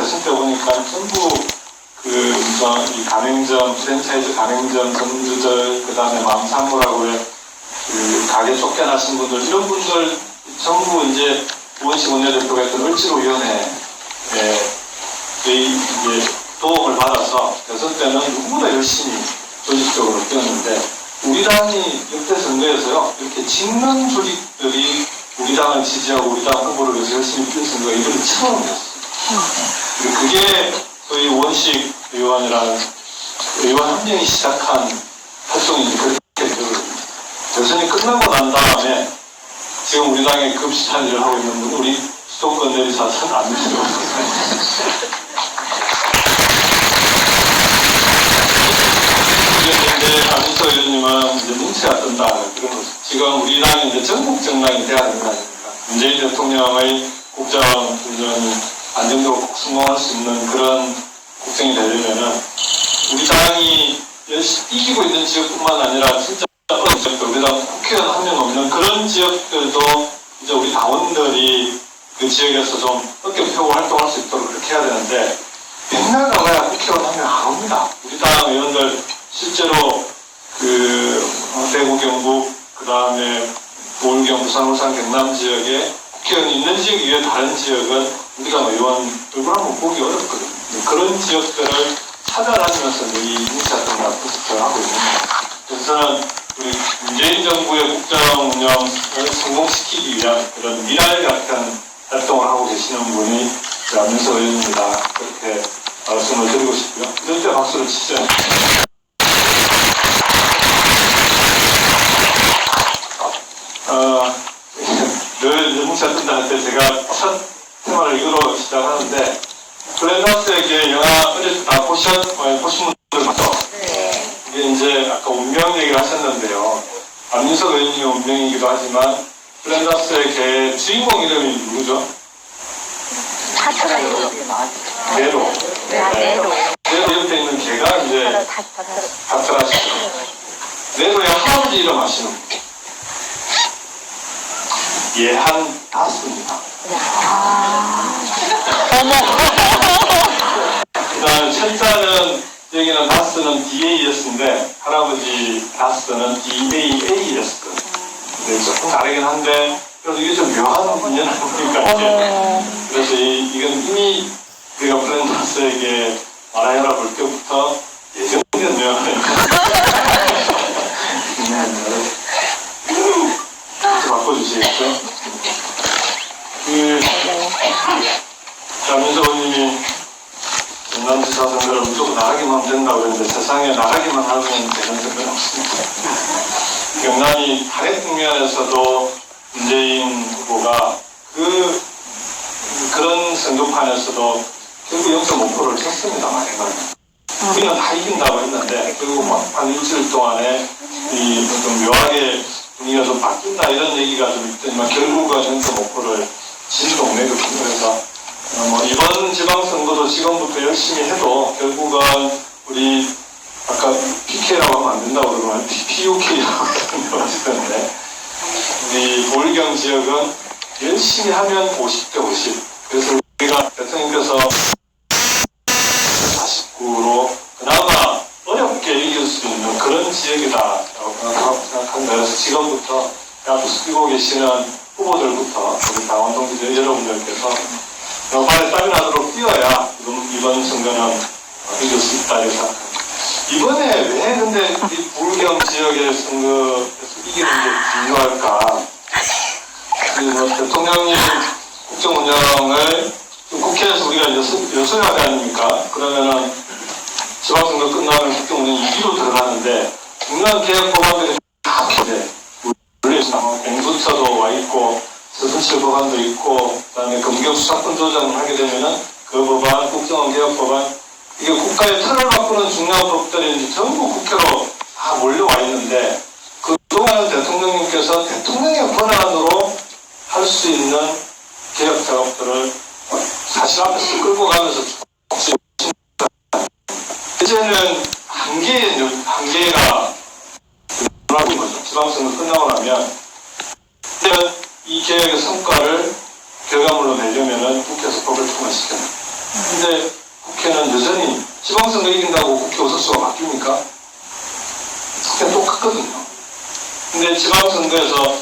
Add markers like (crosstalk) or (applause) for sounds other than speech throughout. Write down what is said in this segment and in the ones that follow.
대선 때 보니까 전부 그, 저, 이 가맹점, 프랜차이즈 가맹점, 점주들, 그 다음에 맘사무라고 해, 그, 가게 쫓겨나신 분들, 이런 분들 전부 이제 우원식 원내대표가 했던 을지로위원회, 에, 이, 이제 도움을 받아서 대선 때는 누구보다 열심히 조직적으로 뛰었는데, 우리 당이 역대 선거에서요, 이렇게 직능 조직들이 우리 당을 지지하고 우리 당 후보를 위해서 열심히 뛰는 선거가 이번이 처음이었어요. 그리고 그게 소위 원식 의원이라는 의원 한 명이 시작한 활동인지 그렇게. 대선이 끝나고 난 다음에 지금 우리 급식한 일을 하고 있는 분은 우리 수도권 내리사 참 안되시고 이제 안민석 의원님은 이제 눈치가 뜬다 그런. 지금 우리 당이 이제 전국 정당이 돼야 아닙니까? 문재인 대통령의 국정 운전이 안정적으로 성공할 수 있는 그런 국정이 되려면은 우리 당이 열심히 이기고 있는 지역뿐만 아니라 진짜 어려운 지역들, 우리가 국회의원 한 명 없는 그런 지역들도 이제 우리 당원들이 그 지역에서 좀 어깨 펴고 활동할 수 있도록 그렇게 해야 되는데 맨날 나가야 국회의원 한 명 안 옵니다. 우리 당 의원들 실제로 그 어, 대구 경북 그 다음에 서울 부산 울산 경남 지역에 국회의원이 있는 지역 이외 다른 지역은 우리가 의원 얼굴 한번 보기 어렵거든요. 그런 지역들을 찾아다니면서 이 인사들 나쁘게 하고 있는 거예요. 그래서 저는 우리 문재인 정부의 국정 운영을 성공시키기 위한 그런 미랄 같은 활동을 하고 계시는 분이 안민석 의원입니다. 그렇게 말씀을 드리고 싶고요. 이럴 때 박수를 치죠. 어, (laughs) 늘 영웅샷 뜬다 할 때 제가 첫 테마를 이거로 시작하는데 플랜다스에게 영화 때다 보셨, 어, 보신 분들 맞죠? 이게 이제 아까 운명 얘기를 하셨는데요. 안민석 의원님의 운명이기도 하지만 플랜다스의 개 주인공 이름이 누구죠? 개로. 네로. 개로 옆에 있는 개가 이제 다트라시죠. 네로의 할아버지 이름 아시는 분? 예한 다스입니다. 그다음 첫자는 여기는 다스는 DA였는데 할아버지 다스는 DAA였거든요. 근데 조금 다르긴 한데 그래도 이게 좀 묘한 인연 아닙니까 이게. 그래서 이, 이건 이미 우리가 플랜다스에게 말하여라 볼 때부터 예정된 묘한 (laughs) 바꿔주시겠죠? 그, 자민석 의원님이 선거를 무조건 나가기만 된다고 그랬는데 세상에 나가기만 하면 되는 선거는 없습니다. 경남이 다른 국면에서도 문재인 후보가 그 그런 선거판에서도 결국 0.5%를 쳤습니다. 마지막에. 우리는 다 이긴다고 했는데 결국 막한 일주일 동안에 이 좀 묘하게 분위기가 좀 바뀐다 이런 얘기가 좀 있더니만 결국은 0.5%를 진 동네거든요. 그래서 어, 뭐 이번 지방선거도 지금부터 열심히 해도 결국은 우리 아까 PK라고 하면 안 된다고 그러면 PUK라고 (laughs) 하시던데 우리 보울경 지역은 열심히 하면 50대 50 그래서 우리가 대통령께서 49로 그나마 어렵게 이길 수 있는 그런 지역이다라고 생각합니다. 그래서 지금부터 앞서 뛰고 계시는 후보들부터 우리 당원 동지들 여러분들께서 발에 나도록 뛰어야 이번, 선거는 이길 수 있다 이렇게 생각합니다. 이번에 왜 근데 이 불경 지역의 선거에서 이기는 게 중요할까? 그뭐 대통령님 국정 운영을 국회에서 우리가 여수, 여수야 되 아닙니까? 그러면은 지방선거 끝나면 국정 운영 2기로 들어가는데 중요한 개혁 법안들이 다 필요해. 원래 공수처도 와 있고 서순실 법안도 있고 그다음에 검경 수사권 조정을 하게 되면은 그 법안, 국정원 개혁 법안 이게 국가의 틀을 바꾸는 중요한 법들이 전부 국회로 다 몰려와 있는데 그동안 대통령님께서 대통령의 권한으로 할 수 있는 개혁 작업들을 사실 앞에서 끌고 가면서 이제는 한계의 한계가 하는 거죠. 지방선거 끝나고 나면 이 개혁의 성과를 결과물로 내려면은 국회에서 법을 통과시켜야 합니다. 근데 국회는 여전히 지방선거 이긴다고 국회 오서수가 바뀝니까? 그냥 똑같거든요. 근데 지방선거에서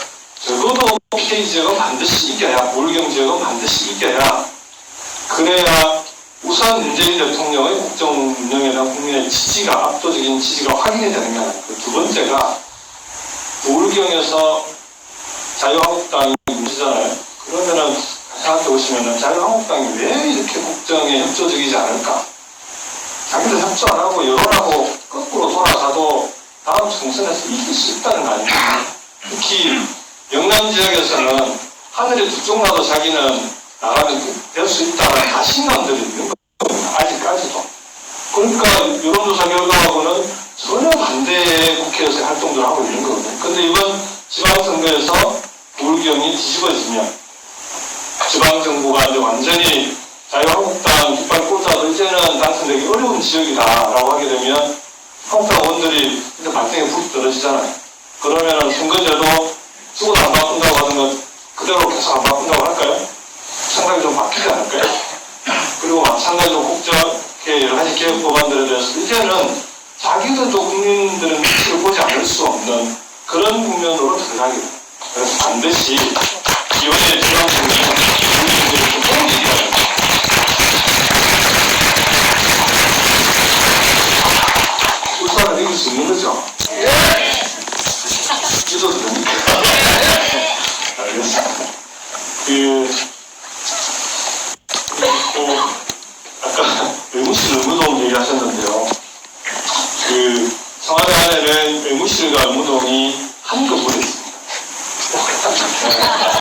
적어도 PK 지역은 반드시 이겨야, 몰경 지역은 반드시 이겨야, 그래야 우선 문재인 대통령의 국정 운영에 대한 국민의 지지가, 압도적인 지지가 확인이 되는 게 아니라 그두 번째가 우울경에서 자유한국당이 문제잖아요. 그러면은 생각해 보시면은 자유한국당이 왜 이렇게 국정에 협조적이지 않을까? 자기들 협조 안 하고 여론하고 거꾸로 돌아가도 다음 총선에서 이길 수 있다는 거 아닙니까? 특히 영남 지역에서는 하늘이 두 쪽 나도 자기는 나가면 될 수 있다는 자신감들이 있는 겁니다. 아직까지도. 그러니까 여론조사 결과하고는 전혀 반대의 국회에서 활동들을 하고 있는 거거든요. 근데 이번 지방선거에서 불경이 뒤집어지면 지방정부가 이제 완전히 자유한국당 깃발 꽂아도 이제는 당선되기 어려운 지역이다라고 하게 되면 한국당 의원들이 이제 발등에 불이 떨어지잖아요. 그러면은 선거제도 쓰고도 안 바꾼다고 하는 것 그대로 계속 안 바꾼다고 할까요? 생각이 좀 바뀌지 않을까요? 그리고 마찬가지로 국정의 여러 가지 개혁 법안들에 대해서 이제는 자기들도 국민들은 눈치를 보지 않을 수 없는 그런 국면으로 들어가게 돼요. 그래서 반드시 이번에 지방선거